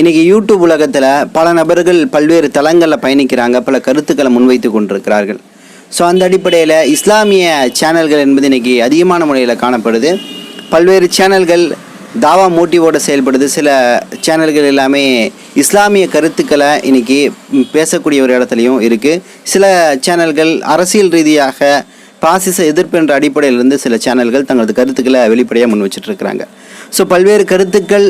இன்றைக்கி யூடியூப் உலகத்தில் பல நபர்கள் பல்வேறு தளங்களில் பயணிக்கிறாங்க பல கருத்துக்களை முன்வைத்து கொண்டிருக்கிறார்கள். ஸோ அந்த அடிப்படையில் இஸ்லாமிய சேனல்கள் என்பது இன்னைக்கு அதிகமான முறையில் காணப்படுது. பல்வேறு சேனல்கள் தாவா மோட்டிவோட செயல்படுது. சில சேனல்கள் எல்லாமே இஸ்லாமிய கருத்துக்களை இன்னைக்கு பேசக்கூடிய ஒரு இடத்துலையும் இருக்குது சில சேனல்கள் அரசியல் ரீதியாக பாசிச எதிர்ப்பு என்ற அடிப்படையிலிருந்து சில சேனல்கள் தங்களது கருத்துக்களை வெளிப்படையாக முன் வச்சுட்டு இருக்கிறாங்க. ஸோ பல்வேறு கருத்துக்கள்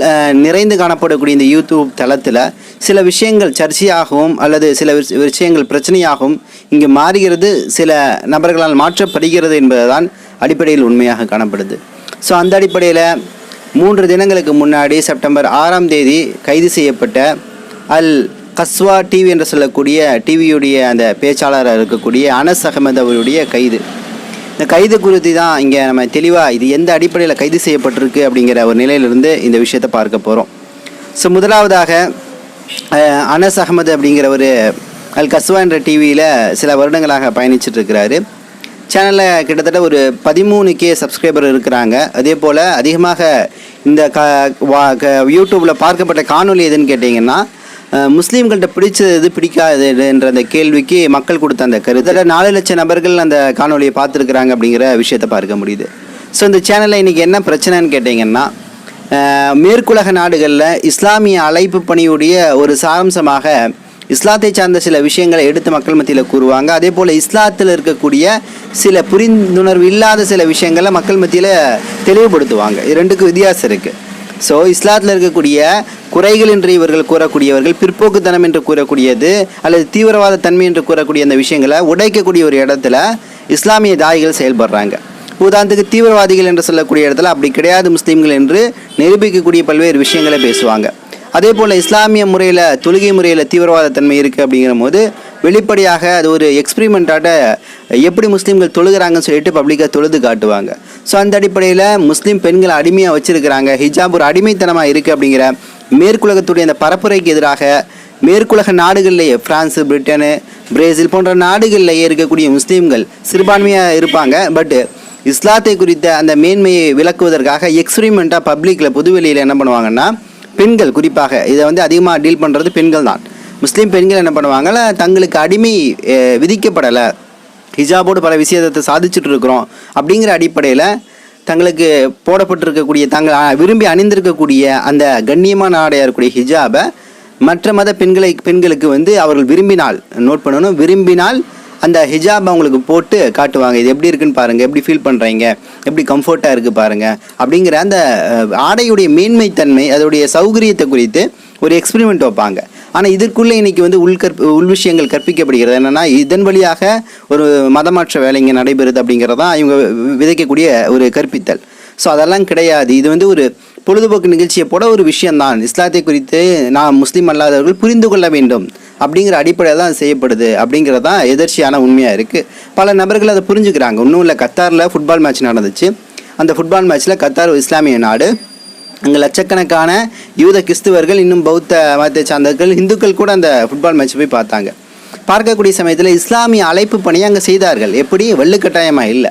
நிறைந்து காணப்படக்கூடிய இந்த யூடியூப் தளத்தில் சில விஷயங்கள் சர்ச்சையாகவும் அல்லது சில விஷயங்கள் பிரச்சனையாகவும் இங்கு மாறுகிறது. சில நபர்களால் மாற்றப்படுகிறது என்பதுதான் அடிப்படையில் உண்மையாக காணப்படுது. ஸோ அந்த அடிப்படையில் மூன்று தினங்களுக்கு முன்னாடி செப்டம்பர் ஆறாம் தேதி கைது செய்யப்பட்ட அல் கஸ்வா டிவி என்று சொல்லக்கூடிய டிவியுடைய அந்த பேச்சாளராக இருக்கக்கூடிய அனஸ் அகமது அவருடைய கைது. இந்த கைது குறித்து தான் இங்கே நம்ம தெளிவாக இது எந்த அடிப்படையில் கைது செய்யப்பட்டிருக்கு அப்படிங்கிற ஒரு நிலையிலிருந்து இந்த விஷயத்தை பார்க்க போகிறோம் ஸோ முதலாவதாக அனஸ் அகமது அப்படிங்கிற ஒரு அல் கஸ்வா என்ற டிவியில் சில வருடங்களாக பயணிச்சுட்டு இருக்கிறாரு. சேனலில் கிட்டத்தட்ட ஒரு பதிமூணு கே சப்ஸ்கிரைபர் இருக்கிறாங்க. அதே போல் அதிகமாக இந்த க வா க யூடியூப்பில் பார்க்கப்பட்ட காணொளி எதுன்னு கேட்டிங்கன்னா முஸ்லீம்கள்ட்ட பிடிச்சது எது பிடிக்காது என்ற அந்த கேள்விக்கு மக்கள் கொடுத்த அந்த கருத்து. நாலு லட்சம் நபர்கள் அந்த காணொளியை பார்த்துருக்குறாங்க அப்படிங்கிற விஷயத்தை பார்க்க முடியுது. ஸோ இந்த சேனலில் இன்றைக்கி என்ன பிரச்சனைன்னு கேட்டிங்கன்னா மேற்குலக நாடுகளில் இஸ்லாமிய அழைப்பு பணியுடைய ஒரு சாரம்சமாக இஸ்லாத்தை சார்ந்த சில விஷயங்களை எடுத்து மக்கள் மத்தியில் கூறுவாங்க. அதே போல் இஸ்லாத்தில் இருக்கக்கூடிய சில புரிந்துணர்வு இல்லாத சில விஷயங்களை மக்கள் மத்தியில் தெளிவுபடுத்துவாங்க. இது ரெண்டுக்கும் வித்தியாசம் இருக்குது ஸோ இஸ்லாத்தில் இருக்கக்கூடிய குறைகள் என்று இவர்கள் கூறக்கூடியவர்கள் பிற்போக்குத்தனம் என்று கூறக்கூடியது அல்லது தீவிரவாத தன்மை என்று கூறக்கூடிய அந்த விஷயங்களை உடைக்கக்கூடிய ஒரு இடத்துல இஸ்லாமிய தாய்கள் செயல்படுறாங்க. உதாரணத்துக்கு தீவிரவாதிகள் என்று சொல்லக்கூடிய இடத்துல அப்படி கிடையாது முஸ்லீம்கள் என்று நிரூபிக்கக்கூடிய பல்வேறு விஷயங்களை பேசுவாங்க. அதே போல் இஸ்லாமிய முறையில் தொழுகை முறையில் தீவிரவாத தன்மை இருக்குது அப்படிங்கிற போது வெளிப்படையாக அது ஒரு எக்ஸ்பிரிமெண்ட்டாட்ட எப்படி முஸ்லீம்கள் தொழுகிறாங்கன்னு சொல்லிட்டு பப்ளிக்காக தொழுது காட்டுவாங்க. ஸோ அந்த அடிப்படையில் முஸ்லீம் பெண்களை அடிமையாக வச்சுருக்கிறாங்க. ஹிஜாப் ஒரு அடிமைத்தனமாக இருக்குது அப்படிங்கிற மேற்குலகத்துடைய அந்த பரப்புரைக்கு எதிராக மேற்குலக நாடுகள்லேயே பிரான்ஸு பிரிட்டனு பிரேசில் போன்ற நாடுகள்லேயே இருக்கக்கூடிய முஸ்லீம்கள் சிறுபான்மையாக இருப்பாங்க. பட்டு இஸ்லாத்தை குறித்த அந்த மேன்மையை விளக்குவதற்காக எக்ஸ்பிரிமெண்ட்டாக பப்ளிக்கில் புதுவெளியில் என்ன பண்ணுவாங்கன்னா பெண்கள் குறிப்பாக இதை வந்து அதிகமாக டீல் பண்ணுறது பெண்கள் தான் முஸ்லீம் பெண்கள் என்ன பண்ணுவாங்கல்ல தங்களுக்கு அடிமை விதிக்கப்படலை. ஹிஜாபோடு பல விஷயத்தை சாதிச்சுட்டு இருக்கிறோம். அப்படிங்கிற அடிப்படையில் தங்களுக்கு போடப்பட்டிருக்கக்கூடிய தாங்கள் விரும்பி அணிந்திருக்கக்கூடிய அந்த கண்ணியமான ஆடையாக இருக்கக்கூடிய ஹிஜாபை மற்ற மத பெண்களை பெண்களுக்கு வந்து அவர்கள் விரும்பினால் நோட் பண்ணணும் விரும்பினால் அந்த ஹிஜாப் அவங்களுக்கு போட்டு காட்டுவாங்க. இது எப்படி இருக்குன்னு பாருங்கள் எப்படி ஃபீல் பண்ணுறீங்க எப்படி கம்ஃபர்ட்டாக இருக்குது பாருங்கள் அப்படிங்கிற அந்த ஆடையுடைய மேன்மைத்தன்மை அதோடைய சௌகரியத்தை குறித்து ஒரு எக்ஸ்பிரிமெண்ட் வைப்பாங்க. ஆனால் இதற்குள்ளே இன்னைக்கு வந்து உள்கற்ப உள் விஷயங்கள் கற்பிக்கப்படுகிறது. என்னென்னா இதன் வழியாக ஒரு மதமாற்ற வேலை இங்கே நடைபெறுது அப்படிங்கிறது தான் இவங்க வி- விதைக்கக்கூடிய ஒரு கற்பித்தல். ஸோ அதெல்லாம் கிடையாது. இது வந்து ஒரு பொழுதுபோக்கு நிகழ்ச்சியை போட ஒரு விஷயம்தான். இஸ்லாத்தை குறித்து நான் முஸ்லீம் அல்லாதவர்கள் புரிந்து கொள்ள வேண்டும் அப்படிங்கிற அடிப்படையில் தான் செய்யப்படுது அப்படிங்கிறது தான் எதிர்ச்சியான உண்மையாக இருக்குது பல நபர்கள் அதை புரிஞ்சுக்கிறாங்க. ஒன்றும் இல்லை கத்தாரில் ஃபுட்பால் மேட்ச் நடந்துச்சு. அந்த ஃபுட்பால் மேட்ச்சில் கத்தார் ஒரு இஸ்லாமிய நாடு. அங்கே லட்சக்கணக்கான யூத கிறிஸ்துவர்கள் இன்னும் பௌத்த மதத்தை சார்ந்தவர்கள் இந்துக்கள் கூட அந்த ஃபுட்பால் மேட்ச் போய் பார்த்தாங்க. பார்க்கக்கூடிய சமயத்தில் இஸ்லாமிய அழைப்பு பணியை அங்கே செய்தார்கள். எப்படி? வள்ளுக்கட்டாயமாக இல்லை.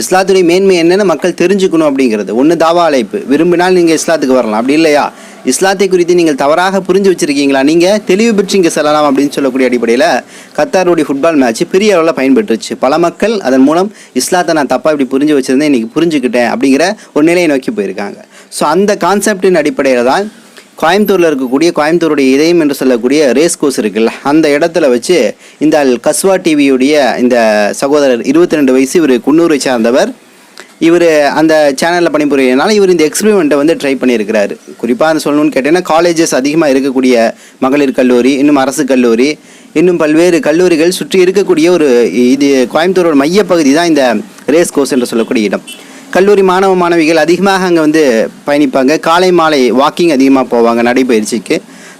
இஸ்லாத்துடைய மேன்மை என்னென்னு மக்கள் தெரிஞ்சுக்கணும் அப்படிங்கிறது. ஒன்று தாவா அழைப்பு. விரும்பினால் நீங்கள் இஸ்லாத்துக்கு வரலாம். அப்படி இல்லையா? இஸ்லாத்தை குறித்து நீங்கள் தவறாக புரிஞ்சு வச்சுருக்கீங்களா? நீங்கள் தெளிவு பெற்று இங்கே செல்லலாம் அப்படின்னு சொல்லக்கூடிய அடிப்படையில் கத்தாருடைய ஃபுட்பால் மேட்ச் பெரிய அளவில் பயன்பெற்றுச்சு. பல மக்கள் அதன் மூலம் இஸ்லாத்தை நான் தப்பாக இப்படி புரிஞ்சு வச்சிருந்தேன் இன்றைக்கி புரிஞ்சுக்கிட்டேன் அப்படிங்கிற ஒரு நிலையை நோக்கி போயிருக்காங்க. ஸோ அந்த கான்செப்டின் அடிப்படையில் தான் கோயம்புத்தூரில் இருக்கக்கூடிய கோயம்புத்தூருடைய இதயம் என்று சொல்லக்கூடிய ரேஸ் கோர்ஸ் இருக்குல்ல. அந்த இடத்துல வச்சு இந்த அல் கஸ்வா டிவியுடைய இந்த சகோதரர் இருபத்தி ரெண்டு வயசு இவர் குன்னூரை சார்ந்தவர். இவர் அந்த சேனலில் பணிபுரியனால இவர் இந்த எக்ஸ்பிரிமெண்ட்டை வந்து ட்ரை பண்ணியிருக்கிறாரு. குறிப்பாக சொல்லணும்னு கேட்டிங்கன்னா காலேஜஸ் அதிகமாக இருக்கக்கூடிய மகளிர் கல்லூரி இன்னும் அரசு கல்லூரி இன்னும் பல்வேறு கல்லூரிகள் சுற்றி இருக்கக்கூடிய ஒரு இது கோயம்புத்தூரோட மையப்பகுதி தான் இந்த ரேஸ் கோர்ஸ் என்று சொல்லக்கூடிய இடம். கல்லூரி மாணவ மாணவிகள் அதிகமாக அங்கே வந்து பயணிப்பாங்க. காலை மாலை வாக்கிங் அதிகமாக போவாங்க நடைபயிற்சிக்கு.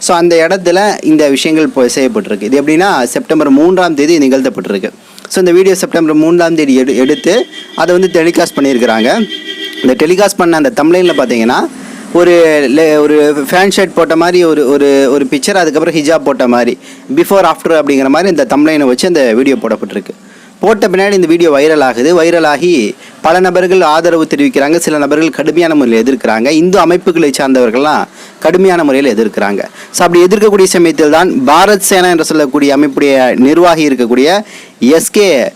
ஸோ அந்த இடத்துல இந்த விஷயங்கள் இப்போ செய்யப்பட்டிருக்கு. இது எப்படின்னா செப்டம்பர் மூன்றாம் தேதி நிகழ்த்தப்பட்டிருக்கு. ஸோ இந்த வீடியோ செப்டம்பர் மூன்றாம் தேதி எடு எடுத்து அதை வந்து டெலிகாஸ்ட் பண்ணியிருக்கிறாங்க. இந்த டெலிகாஸ்ட் பண்ண அந்த தம்ப்ளைனில் பார்த்தீங்கன்னா ஒரு ஒரு ஃபேன் ஷர்ட் போட்ட மாதிரி ஒரு ஒரு ஒரு பிக்சர் அதுக்கப்புறம் ஹிஜாப் போட்ட மாதிரி பிஃபோர் ஆஃப்டர் அப்படிங்கிற மாதிரி இந்த தம்ப்ளைனை வச்சு அந்த வீடியோ போடப்பட்டிருக்கு. போட்ட பின்னாடி இந்த வீடியோ வைரல் ஆகுது வைரல் ஆகி பல நபர்கள் ஆதரவு தெரிவிக்கிறாங்க. சில நபர்கள் கடுமையான முறையில் எதிர்க்கிறாங்க. இந்து அமைப்புகளை சார்ந்தவர்கள்லாம் கடுமையான முறையில் எதிர்க்கிறாங்க. ஸோ அப்படி எதிர்க்கக்கூடிய சமயத்தில் தான் பாரத் சேனா என்று சொல்லக்கூடிய அமைப்புடைய நிர்வாகி இருக்கக்கூடிய எஸ்கே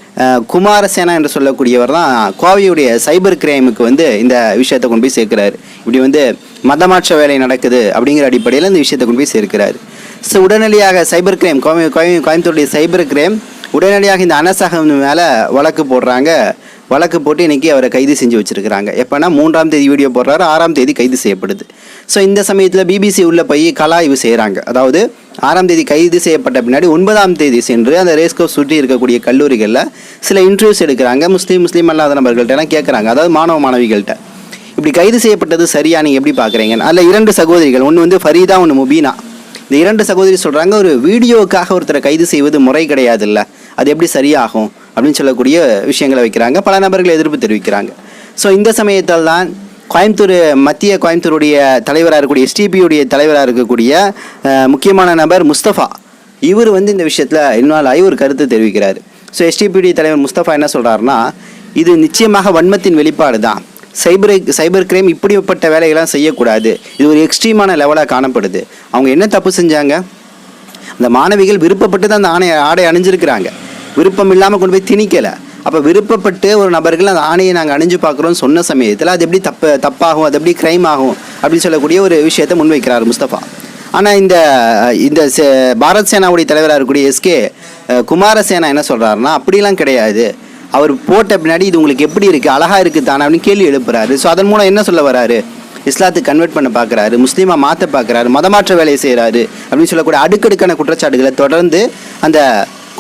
குமாரசேனா என்று சொல்லக்கூடியவர் தான் கோவையுடைய சைபர் கிரைமுக்கு வந்து இந்த விஷயத்தை கொண்டு போய் சேர்க்கிறார். இப்படி வந்து மதமாற்ற வேலை நடக்குது அப்படிங்கிற அடிப்படையில் இந்த விஷயத்தை கொண்டு போய் சேர்க்கிறாரு. ஸோ உடனடியாக சைபர் கிரைம் கோவை கோவை- கோயம்புத்தூருடைய சைபர் கிரைம் உடனடியாக இந்த அனசகம் மேலே வழக்கு போடுறாங்க. வழக்கு போட்டு இன்றைக்கி அவரை கைது செஞ்சு வச்சுருக்கிறாங்க. எப்போனா மூன்றாம் தேதி வீடியோ போடுறாரு ஆறாம் தேதி கைது செய்யப்படுது. ஸோ இந்த சமயத்தில் பிபிசி உள்ளே போய் கலாய்வு செய்கிறாங்க அதாவது ஆறாம் தேதி கைது செய்யப்பட்ட பின்னாடி ஒன்பதாம் தேதி சென்று அந்த ரேஸ்கோ சுற்றி இருக்கக்கூடிய கல்லூரிகளில் சில இன்டர்வியூஸ் எடுக்கிறாங்க. முஸ்லீம் முஸ்லீம் அல்லாத நபர்கள்ட்ட எல்லாம் கேட்குறாங்க அதாவது மாணவ மாணவிகள்கிட்ட இப்படி கைது செய்யப்பட்டது சரியா? நீங்கள் எப்படி பார்க்குறீங்க அதில் இரண்டு சகோதரிகள். ஒன்று வந்து ஃபரீதா ஒன்று முபீனா. இந்த இரண்டு சகோதரி சொல்கிறாங்க ஒரு வீடியோவுக்காக ஒருத்தரை கைது செய்வது முறை கிடையாதுல்ல. அது எப்படி சரியாகும் அப்படின்னு சொல்லக்கூடிய விஷயங்களை வைக்கிறாங்க. பல நபர்கள் எதிர்ப்பு தெரிவிக்கிறாங்க. ஸோ இந்த சமயத்தில் தான் கோயம்புத்தூர் மத்திய கோயம்புத்தூருடைய தலைவராக இருக்கக்கூடிய எஸ்டிபியுடைய தலைவராக இருக்கக்கூடிய முக்கியமான நபர் முஸ்தஃபா இவர் வந்து இந்த விஷயத்தில் இன்வால்வ் ஆகி ஒரு கருத்து தெரிவிக்கிறார். ஸோ எஸ்டிபியுடைய தலைவர் முஸ்தஃபா என்ன சொல்கிறாருன்னா இது நிச்சயமாக வன்மத்தின் வெளிப்பாடு தான் சைபர் சைபர் கிரைம் இப்படிப்பட்ட வேலைகள்லாம் செய்யக்கூடாது. இது ஒரு எக்ஸ்ட்ரீமான லெவலாக காணப்படுது. அவங்க என்ன தப்பு செஞ்சாங்க? அந்த மாணவிகள் விருப்பப்பட்டு தான் அந்த ஆணையை ஆடை அணிஞ்சிருக்கிறாங்க. விருப்பம் இல்லாமல் கொண்டு போய் திணிக்கலை. அப்போ விருப்பப்பட்டு ஒரு நபர்கள் அந்த ஆணையை நாங்கள் அணிஞ்சு பார்க்குறோம்னு சொன்ன சமயத்தில் அது எப்படி தப்பு தப்பாகும் அது எப்படி க்ரைம் ஆகும் அப்படின்னு சொல்லக்கூடிய ஒரு விஷயத்தை முன்வைக்கிறார் முஸ்தபா. ஆனால் இந்த இந்த சே- பாரத் சேனாவுடைய தலைவராக இருக்கக்கூடிய எஸ்கே குமாரசேனா என்ன சொல்கிறாருன்னா அப்படிலாம் கிடையாது. அவர் போட்ட பின்னாடி இது உங்களுக்கு எப்படி இருக்குது அழகாக இருக்குது தானே அப்படின்னு கேள்வி எழுப்புறாரு. ஸோ அதன் மூலம் என்ன சொல்ல வராரு? இஸ்லாத்துக்கு கன்வெர்ட் பண்ண பார்க்குறாரு. முஸ்லீமாக மாற்ற பார்க்குறாரு. மதமாற்ற வேலையை செய்கிறாரு அப்படின்னு சொல்லக்கூடிய அடுக்கடுக்கான குற்றச்சாட்டுகளை தொடர்ந்து அந்த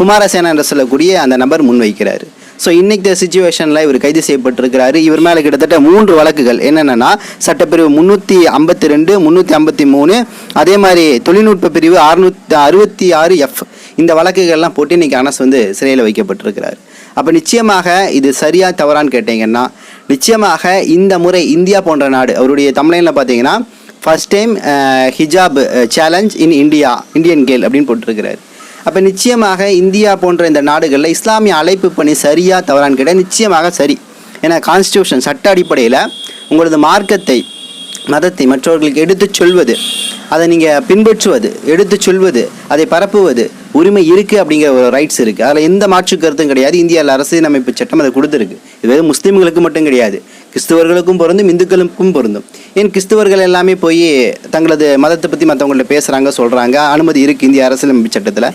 குமாரசேனா என்று சொல்லக்கூடிய அந்த நபர் முன்வைக்கிறாரு. ஸோ இன்னைக்கு சுச்சுவேஷனில் இவர் கைது செய்யப்பட்டிருக்கிறாரு. இவர் மேலே கிட்டத்தட்ட மூன்று வழக்குகள். என்னென்னா சட்டப்பிரிவு முந்நூற்றி ஐம்பத்தி ரெண்டு முந்நூற்றி ஐம்பத்தி மூணு அதே மாதிரி தொழில்நுட்ப பிரிவு அறுநூத்தி அறுபத்தி ஆறு எஃப் இந்த வழக்குகள்லாம் போட்டு இன்னைக்கு அனஸ் வந்து சிறையில் வைக்கப்பட்டிருக்கிறார். அப்போ நிச்சயமாக இது சரியா தவறான்னு கேட்டிங்கன்னா நிச்சயமாக இந்த முறை இந்தியா போன்ற நாடு அவருடைய தமிழ்ல பார்த்தீங்கன்னா first time hijab challenge in India Indian girl அப்படின்னு போட்டிருக்கிறார். அப்போ நிச்சயமாக இந்தியா போன்ற இந்த நாடுகளில் இஸ்லாமிய அழைப்பு பணி சரியா தவறான்னு கேட்டால் நிச்சயமாக சரி. ஏன்னா கான்ஸ்டியூஷன் சட்ட அடிப்படையில் உங்களது மார்க்கத்தை மதத்தை மற்றவர்களுக்கு எடுத்துச் சொல்வது அதை நீங்கள் பின்பற்றுவது எடுத்துச் சொல்வது அதை பரப்புவது உரிமை இருக்குது அப்படிங்கிற ஒரு ரைட்ஸ் இருக்குது அதில் எந்த மாற்று கருத்தும் கிடையாது. இந்தியாவில் அரசியலமைப்பு சட்டம் அதை கொடுத்துருக்கு. இது வெறும் முஸ்லீம்களுக்கு மட்டும் கிடையாது. கிறிஸ்துவர்களுக்கும் பொருந்தும் இந்துக்களுக்கும் பொருந்தும். ஏன் கிறிஸ்துவர்கள் எல்லாமே போய் தங்களது மதத்தை பற்றி மற்றவங்கள்ட்ட பேசுகிறாங்க சொல்கிறாங்க அனுமதி இருக்குது இந்திய அரசியலமைப்பு சட்டத்தில்.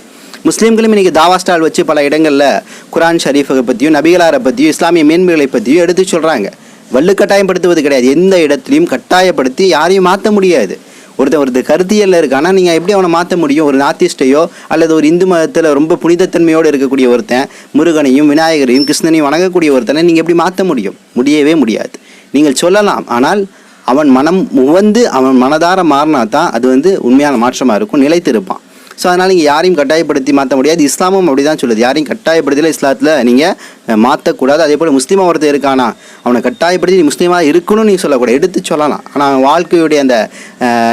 முஸ்லீம்களும் இன்றைக்கி தாவா ஸ்டால் வச்சு பல இடங்களில் குரான் ஷரீஃபை பற்றியும் நபிகளாரை பற்றியும் இஸ்லாமிய மேன்மைகளை பற்றியும் எடுத்து சொல்கிறாங்க வலுக்கட்டாயப்படுத்துவது கிடையாது. எந்த இடத்துலையும் கட்டாயப்படுத்தி யாரையும் மாற்ற முடியாது. ஒருத்தன் ஒருத்தர் கருத்தியல்ல இருக்கு ஆனால் நீங்கள் எப்படி அவனை மாற்ற முடியும்? ஒரு நாத்திஸ்டையோ அல்லது ஒரு இந்து மதத்தில் ரொம்ப புனிதத்தன்மையோடு இருக்கக்கூடிய ஒருத்தன் முருகனையும் விநாயகரையும் கிருஷ்ணனையும் வணங்கக்கூடிய ஒருத்தனை நீங்கள் எப்படி மாற்ற முடியும்? முடியவே முடியாது. நீங்கள் சொல்லலாம். ஆனால் அவன் மனம் உவந்து அவன் மனதார மாறினா தான் அது வந்து உண்மையான மாற்றமாக இருக்கும். நிலைத்திருப்பான். ஸோ அதனால் நீங்கள் யாரையும் கட்டாயப்படுத்தி மாற்ற முடியாது. இஸ்லாமும் அப்படி தான் சொல்லுது. யாரையும் கட்டாயப்படுத்தல இஸ்லாத்தில் நீங்கள் மாற்றக்கூடாது அதே போல் முஸ்லீமாக ஒருத்தர் இருக்கானா அவனை கட்டாயப்படுத்தி நீ முஸ்லீமாக இருக்கணும்னு நீங்கள் சொல்லக்கூடாது. எடுத்து சொல்லலாம். ஆனால் அவன் வாழ்க்கையுடைய அந்த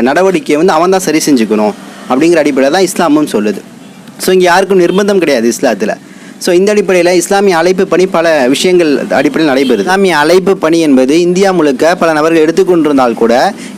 நடவடிக்கையை வந்து அவன் தான் சரி செஞ்சுக்கணும் அப்படிங்கிற அடிப்படையில் தான் இஸ்லாமும் சொல்லுது. ஸோ இங்கே யாருக்கும் நிர்பந்தம் கிடையாது இஸ்லாத்தில். ஸோ இந்த அடிப்படையில் இஸ்லாமிய அழைப்பு பணி பல விஷயங்கள் அடிப்படையில் நடைபெறுது. இஸ்லாமிய அழைப்பு பணி என்பது இந்தியா முழுக்க பல நபர்கள் எடுத்துக்கொண்டிருந்தால் கூட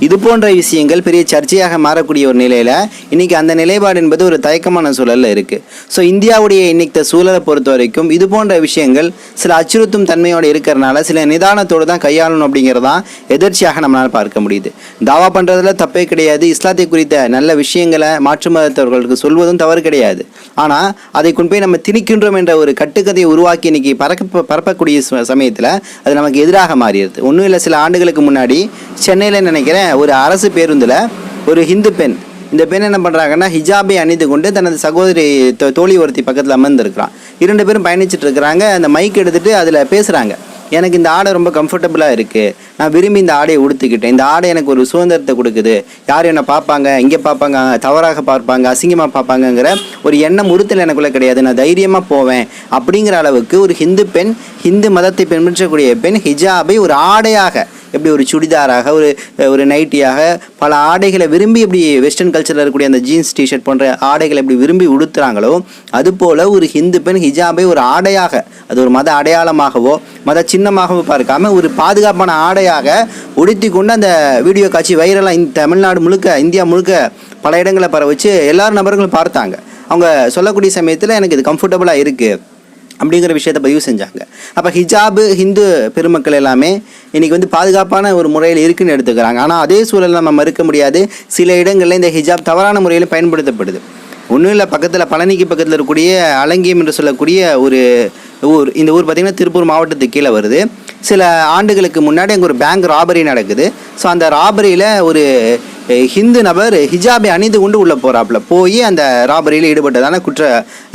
இது போன்ற விஷயங்கள் பெரிய சர்ச்சையாக மாறக்கூடிய ஒரு நிலையில் இன்றைக்கி அந்த நிலைப்பாடு என்பது ஒரு தயக்கமான சூழலில் இருக்குது ஸோ இந்தியாவுடைய இன்னைக்கு சூழலை பொறுத்த வரைக்கும் இது போன்ற விஷயங்கள் சில அச்சுறுத்தும் தன்மையோடு இருக்கிறனால சில நிதானத்தோடு தான் கையாளணும் அப்படிங்கிறது தான் எதிர்ச்சியாக நம்மளால் பார்க்க முடியுது. தாவா பண்ணுறதுல தப்பே கிடையாது. இஸ்லாத்தை குறித்த நல்ல விஷயங்களை மாற்று மதத்தவர்களுக்கு சொல்வதும் தவறு கிடையாது. ஆனால் அதை கொண்டு போய் நம்ம திணிக்கின்றோம் என்ற ஒரு கட்டுக்கதையை உருவாக்கி இன்னைக்கு பறக்க பரப்பக்கூடிய சமயத்தில் அது நமக்கு எதிராக மாறிடுது. ஒன்றும் இல்லை சில ஆண்டுகளுக்கு முன்னாடி சென்னையில் நினைக்கிறேன் ஒரு அரசு பேருந்தில் ஒரு ஹிந்து பெண் இந்த பெண் என்ன பண்ணுறாங்கன்னா ஹிஜாபை அணிந்து கொண்டு தனது சகோதரி தோ- தோழி ஒருத்தி பக்கத்தில் அமர்ந்திருக்கிறான். இரண்டு பேரும் பயணிச்சுட்டு இருக்கிறாங்க. அந்த மைக் எடுத்துகிட்டு அதில் பேசுகிறாங்க எனக்கு இந்த ஆடை ரொம்ப கம்ஃபர்டபுளாக இருக்குது நான் விரும்பி இந்த ஆடையை உடுத்திக்கிட்டேன். இந்த ஆடை எனக்கு ஒரு சுதந்திரத்தை கொடுக்குது. யார் என்னை பார்ப்பாங்க? இங்கே பார்ப்பாங்க. தவறாக பார்ப்பாங்க. அசிங்கமாக பார்ப்பாங்கங்கிற ஒரு எண்ணம் உறுத்தல் எனக்குள்ளே கிடையாது. நான் தைரியமாக போவேன். அப்படிங்கிற அளவுக்கு ஒரு ஹிந்து பெண் ஹிந்து மதத்தை பின்பற்றக்கூடிய பெண் ஹிஜாபை ஒரு ஆடையாக எப்படி ஒரு சுடிதாராக ஒரு ஒரு நைட்டியாக பல ஆடைகளை விரும்பி எப்படி வெஸ்டர்ன் கல்ச்சரில் இருக்கக்கூடிய அந்த ஜீன்ஸ் டிஷர்ட் போன்ற ஆடைகளை எப்படி விரும்பி உடுத்துறாங்களோ அதுபோல் ஒரு ஹிந்து பெண் ஹிஜாபை ஒரு ஆடையாக அது ஒரு மத அடையாளமாகவோ மத சின்னமாகவோ பார்க்காம ஒரு பாதுகாப்பான ஆடையாக உடுத்தி கொண்டு அந்த வீடியோ காட்சி வைரலாக இந்த தமிழ்நாடு முழுக்க இந்தியா முழுக்க பல இடங்களை பரவச்சு எல்லா நபர்களும் பார்த்தாங்க. அவங்க சொல்லக்கூடிய சமயத்தில் எனக்கு இது கம்ஃபர்டபுளாக இருக்குது அப்படிங்கிற விஷயத்தை பதிவு செஞ்சாங்க. அப்போ ஹிஜாபு ஹிந்து பெருமக்கள் எல்லாமே இன்றைக்கி வந்து பாதுகாப்பான ஒரு முறையில் இருக்குன்னு எடுத்துக்கிறாங்க. ஆனால் அதே சூழல் நம்ம மறுக்க முடியாது. சில இடங்களில் இந்த ஹிஜாப் தவறான முறையில் பயன்படுத்தப்படுது. ஒன்றும் இல்லை பக்கத்தில் பழனிக்கு பக்கத்தில் இருக்கக்கூடிய அலங்கியம் என்று சொல்லக்கூடிய ஒரு ஊர் இந்த ஊர் பார்த்திங்கன்னா திருப்பூர் மாவட்டத்துக்கு கீழே வருது. சில ஆண்டுகளுக்கு முன்னாடி அங்கே ஒரு பேங்க் ராபரி நடக்குது. ஸோ அந்த ராபரியில் ஒரு ஹிந்து நபர் ஹிஜாபை அணிந்து கொண்டு உள்ளே போகிறாப்புல போய் அந்த ராபரியில் ஈடுபட்டதான குற்ற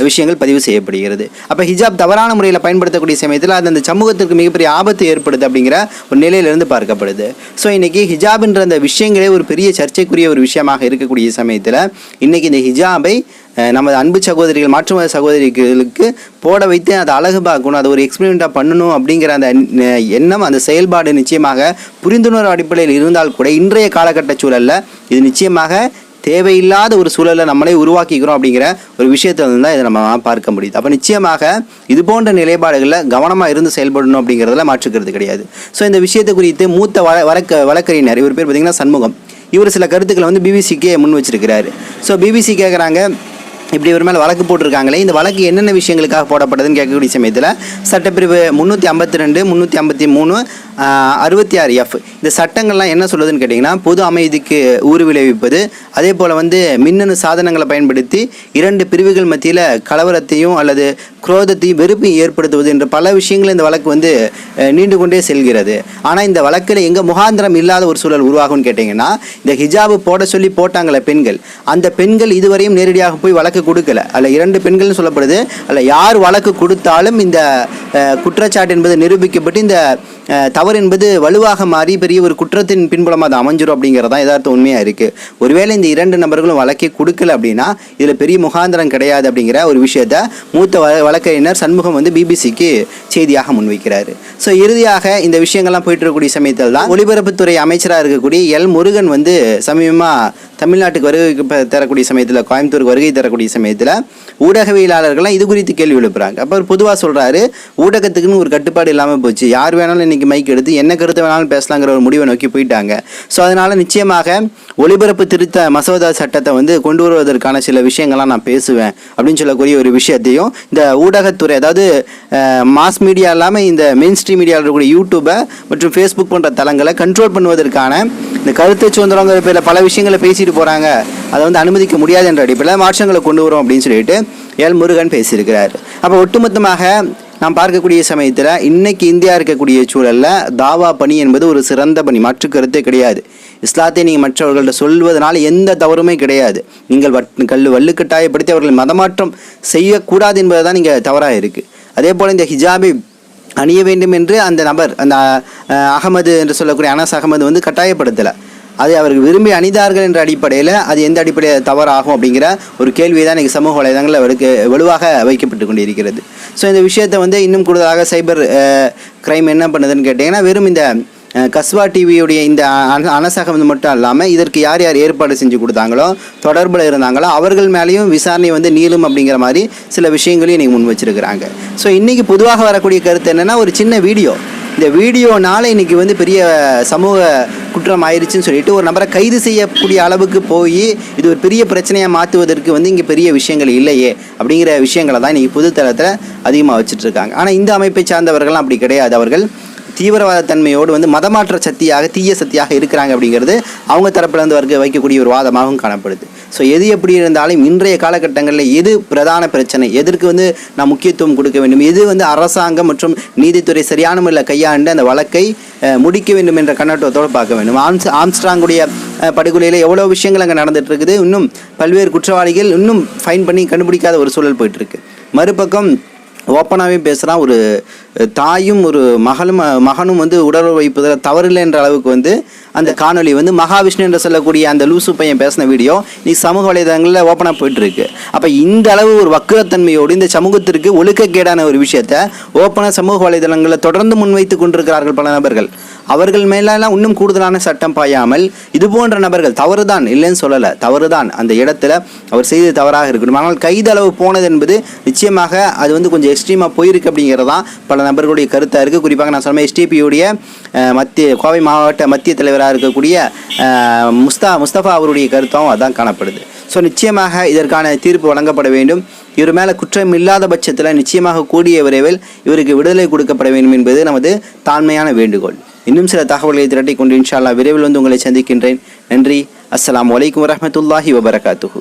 விஷயங்கள் பதிவு செய்யப்படுகிறது. அப்போ ஹிஜாப் தவறான முறையில் பயன்படுத்தக்கூடிய சமயத்தில் அது அந்த சமூகத்திற்கு மிகப்பெரிய ஆபத்து ஏற்படுது அப்படிங்கிற ஒரு நிலையிலிருந்து பார்க்கப்படுது. ஸோ இன்றைக்கி ஹிஜாப்ன்ற அந்த விஷயங்களே ஒரு பெரிய சர்ச்சைக்குரிய ஒரு விஷயமாக இருக்கக்கூடிய சமயத்தில் இன்னைக்கு இந்த ஹிஜாபை நமது அன்பு சகோதரிகள் மாற்றுமத சகோதரிகளுக்கு போட வைத்து அதை அழகு பார்க்கணும் அதை ஒரு எக்ஸ்பெரிமெண்ட்டாக பண்ணணும் அப்படிங்கிற அந்த எண்ணம் அந்த செயல்பாடு நிச்சயமாக புரிந்துணர்வு அடிப்படையில் இருந்தால் கூட இன்றைய காலகட்ட சூழலில் இது நிச்சயமாக தேவையில்லாத ஒரு சூழலை நம்மளே உருவாக்கிக்கிறோம் அப்படிங்கிற ஒரு விஷயத்தை வந்து தான் இதை நம்ம பார்க்க முடியுது. அப்போ நிச்சயமாக இது போன்ற நிலைப்பாடுகளில் கவனமாக இருந்து செயல்படணும் அப்படிங்கிறதுல மாற்றுக்கிறது கிடையாது. ஸோ இந்த விஷயத்தை குறித்து மூத்த வழ வழக்க வழக்கறிஞர் இவர் பேர் பார்த்திங்கன்னா சண்முகம். இவர் சில கருத்துக்களை வந்து பிபிசிக்கே முன் வச்சிருக்கிறாரு. ஸோ பிபிசி கேட்குறாங்க இப்படி இவர் மேலே வழக்கு போட்டிருக்காங்களே இந்த வழக்கு என்னென்ன விஷயங்களுக்காக போடப்பட்டதுன்னு கேட்கக்கூடிய சமயத்தில் சட்டப்பிரிவு முந்நூற்றி ஐம்பத்தி ரெண்டு முந்நூற்றி ஐம்பத்தி மூணு அறுபத்தி ஆறு எஃப் இந்த சட்டங்கள்லாம் என்ன சொல்லுதுன்னு கேட்டிங்கன்னா பொது அமைதிக்கு ஊறு விளைவிப்பது அதே போல் வந்து மின்னணு சாதனங்களை பயன்படுத்தி இரண்டு பிரிவுகள் மத்தியில் கலவரத்தையும் அல்லது குரோதத்தையும் வெறுப்பையும் ஏற்படுத்துவது என்ற பல விஷயங்கள் இந்த வழக்கு வந்து நீண்டு கொண்டே செல்கிறது. ஆனால் இந்த வழக்கில் எங்கே முகாந்திரம் இல்லாத ஒரு சூழல் உருவாகும்னு கேட்டிங்கன்னா இந்த ஹிஜாபு போட சொல்லி போட்டாங்களே பெண்கள் அந்த பெண்கள் இதுவரையும் நேரடியாக போய் வழக்கு கொடுக்கல. அல்ல இரண்டு பெண்கள்னு சொல்லப்படுது. அல்ல யார் வழக்கு கொடுத்தாலும் இந்த குற்றச்சாட்டு என்பது நிரூபிக்கப்பட்டு இந்த தவறு என்பது வலுவாக மாறி பெரிய ஒரு குற்றத்தின் பின்புலமாக அது அமைஞ்சிரும் அப்படிங்கிறது தான் யதார்த்த உண்மையாக இருக்குது ஒருவேளை இந்த இரண்டு நபர்களும் வழக்கை கொடுக்கல அப்படின்னா இதில் பெரிய முகாந்திரம் கிடையாது அப்படிங்கிற ஒரு விஷயத்த மூத்த வ வழக்கறிஞர் சண்முகம் வந்து பிபிசிக்கு செய்தியாக முன்வைக்கிறார். ஸோ இறுதியாக இந்த விஷயங்கள்லாம் போயிட்டு இருக்கக்கூடிய சமயத்தில் தான் ஒலிபரப்புத்துறை அமைச்சராக இருக்கக்கூடிய எல் முருகன் வந்து சமீபமாக தமிழ்நாட்டுக்கு வருகை தரக்கூடிய சமயத்தில் கோயம்புத்தூருக்கு வருகை தரக்கூடிய சமயத்தில் ஊடகவியலாளர்கள்லாம் இது குறித்து கேள்வி எழுப்புறாங்க. அப்போ பொதுவாக சொல்கிறாரு ஊடகத்துக்குன்னு ஒரு கட்டுப்பாடு இல்லாமல் போச்சு. யார் வேணாலும் இன்னைக்கு மைக் எடுத்து என்ன கருத்து வேணாலும் பேசலாங்கிற ஒரு முடிவை நோக்கி போயிட்டாங்க. ஸோ அதனால் நிச்சயமாக ஒளிபரப்பு திருத்த மசோதா சட்டத்தை வந்து கொண்டு வருவதற்கான சில விஷயங்கள்லாம் நான் பேசுவேன் அப்படின்னு சொல்லக்கூடிய ஒரு விஷயத்தையும் இந்த ஊடகத்துறை அதாவது மாஸ் மீடியா இல்லாமல் இந்த மெயின் ஸ்ட்ரீம் மீடியாவில் இருக்கக்கூடிய யூடியூபை மற்றும் ஃபேஸ்புக் போன்ற தளங்களை கண்ட்ரோல் பண்ணுவதற்கான இந்த கருத்து சுதந்திரங்கிற பேரில் பல விஷயங்களை பேசிட்டு போகிறாங்க அதை வந்து அனுமதிக்க முடியாது என்ற அடிப்படையில் மாற்றங்களை கொண்டு வரும் அப்படின்னு சொல்லிட்டு எல் முருகன் பேசியிருக்கிறார். அப்போ ஒட்டுமொத்தமாக நாம் பார்க்கக்கூடிய சமயத்தில் இன்னைக்கு இந்தியா இருக்கக்கூடிய சூழலில் தாவா பணி என்பது ஒரு சிறந்த பணி மாற்று கருத்தே கிடையாது. இஸ்லாத்தை நீங்கள் மற்றவர்கள்ட்ட சொல்வதனால் எந்த தவறுமே கிடையாது. நீங்கள் வட் கல் வள்ளுக்கட்டாயப்படுத்தி அவர்கள் மதமாற்றம் செய்யக்கூடாது என்பது தான் நீங்கள் தவறாக இருக்குது அதே போல் இந்த ஹிஜாபி அணிய வேண்டும் என்று அந்த நபர் அந்த அகமது என்று சொல்லக்கூடிய அனஸ் அகமது வந்து கட்டாயப்படுத்தலை. அதை அவர்கள் விரும்பி அணிந்தார்கள் என்ற அடிப்படையில் அது எந்த அடிப்படையில் தவறாகும் அப்படிங்கிற ஒரு கேள்வி தான் இன்றைக்கி சமூக வலைதளங்களில் வலுக்க வலுவாக வைக்கப்பட்டு கொண்டிருக்கிறது. ஸோ இந்த விஷயத்தை வந்து இன்னும் கூடுதலாக சைபர் கிரைம் என்ன பண்ணுதுன்னு கேட்டிங்கன்னா வெறும் இந்த கஸ்வா டிவியுடைய இந்த அனசகம் மட்டும் இல்லாமல் இதற்கு யார் யார் ஏற்பாடு செஞ்சு கொடுத்தாங்களோ தொடர்பில் இருந்தாங்களோ அவர்கள் மேலேயும் விசாரணை வந்து நீளும் அப்படிங்கிற மாதிரி சில விஷயங்களையும் இன்றைக்கி முன் வச்சுருக்கிறாங்க. ஸோ இன்றைக்கி பொதுவாக வரக்கூடிய கருத்து என்னென்னா ஒரு சின்ன வீடியோ. இந்த வீடியோனால இன்னைக்கு வந்து பெரிய சமூக குற்றம் ஆயிருச்சுன்னு சொல்லிட்டு ஒரு நபரை கைது செய்யக்கூடிய அளவுக்கு போய் இது ஒரு பெரிய பிரச்சனையாக மாற்றுவதற்கு வந்து இங்கே பெரிய விஷயங்கள் இல்லையே அப்படிங்கிற விஷயங்களை தான் இன்னைக்கு புதுத்தளத்தில் அதிகமாக வச்சுட்ருக்காங்க. ஆனால் இந்த அமைப்பை சார்ந்தவர்கள்லாம் அப்படி கிடையாது. அவர்கள் தீவிரவாத தன்மையோடு வந்து மதமாற்ற சக்தியாக தீய சக்தியாக இருக்கிறாங்க அப்படிங்கிறது அவங்க தரப்பிலிருந்து வர்க்க வைக்கக்கூடிய ஒரு வாதமாகவும் காணப்படுது. ஸோ எது எப்படி இருந்தாலும் இன்றைய காலகட்டங்களில் எது பிரதான பிரச்சனை? எதற்கு வந்து நான் முக்கியத்துவம் கொடுக்க வேண்டும்? எது வந்து அரசாங்கம் மற்றும் நீதித்துறை சரியான முறையில் கையாண்டு அந்த வழக்கை முடிக்க வேண்டும் என்ற கண்ணோட்டத்தோடு பார்க்க வேண்டும். ஆம்ஸ் ஆம்ஸ்ட்ராங்குடைய படுகொலையில் எவ்வளோ விஷயங்கள் அங்கே நடந்துட்டு இருக்குது இன்னும் பல்வேறு குற்றவாளிகள் இன்னும் ஃபைன் பண்ணி கண்டுபிடிக்காத ஒரு சூழல் போயிட்டுருக்கு மறுபக்கம் ஓப்பனாகவே பேசுகிறான் ஒரு தாயும் ஒரு மகளும் மகனும் வந்து உடல் வைப்பதில் தவறில்லை என்ற அளவுக்கு வந்து அந்த காணொலி வந்து மகாவிஷ்ணு என்று சொல்லக்கூடிய அந்த லூசு பையன் பேசின வீடியோ நீ சமூக வலைதளங்களில் ஓப்பனாக போயிட்டுருக்கு. அப்போ இந்த அளவு ஒரு வக்குரத்தன்மையோடு இந்த சமூகத்திற்கு ஒழுக்கக்கேடான ஒரு விஷயத்த ஓப்பனாக சமூக வலைதளங்களில் தொடர்ந்து முன்வைத்து கொண்டிருக்கிறார்கள் பல நபர்கள். அவர்கள் மேலெல்லாம் இன்னும் கூடுதலான சட்டம் பாயாமல் இது போன்ற நபர்கள் தவறுதான் இல்லைன்னு சொல்லலை தவறுதான். அந்த இடத்துல அவர் செய்தது தவறாக இருக்கணும் ஆனால் கைது அளவு போனது என்பது நிச்சயமாக அது வந்து கொஞ்சம் எக்ஸ்ட்ரீமாக போயிருக்கு அப்படிங்கிறது தான் பல நபர்களுடைய கருத்தாக இருக்குது குறிப்பாக நான் சொன்ன எஸ்டிபியுடைய மத்திய கோவை மாவட்ட மத்திய தலைவராக இருக்கக்கூடிய முஸ்தா முஸ்தபா அவருடைய கருத்தாகவும் அதான் காணப்படுது. ஸோ நிச்சயமாக இதற்கான தீர்ப்பு வழங்கப்பட வேண்டும். இவர் மேலே குற்றம் இல்லாத பட்சத்தில் நிச்சயமாக கூடிய விரைவில் இவருக்கு விடுதலை கொடுக்கப்பட வேண்டும் என்பது நமது தாண்மையான வேண்டுகோள். இன்னும் சில தகவல்களை திரட்டி கொண்டு இன்ஷால்லா விரைவில் வந்து உங்களை சந்திக்கின்றேன். நன்றி. அஸ்லாம் வலைக்கம் வரமத்துல்லாஹி வபரகாத்துஹூ.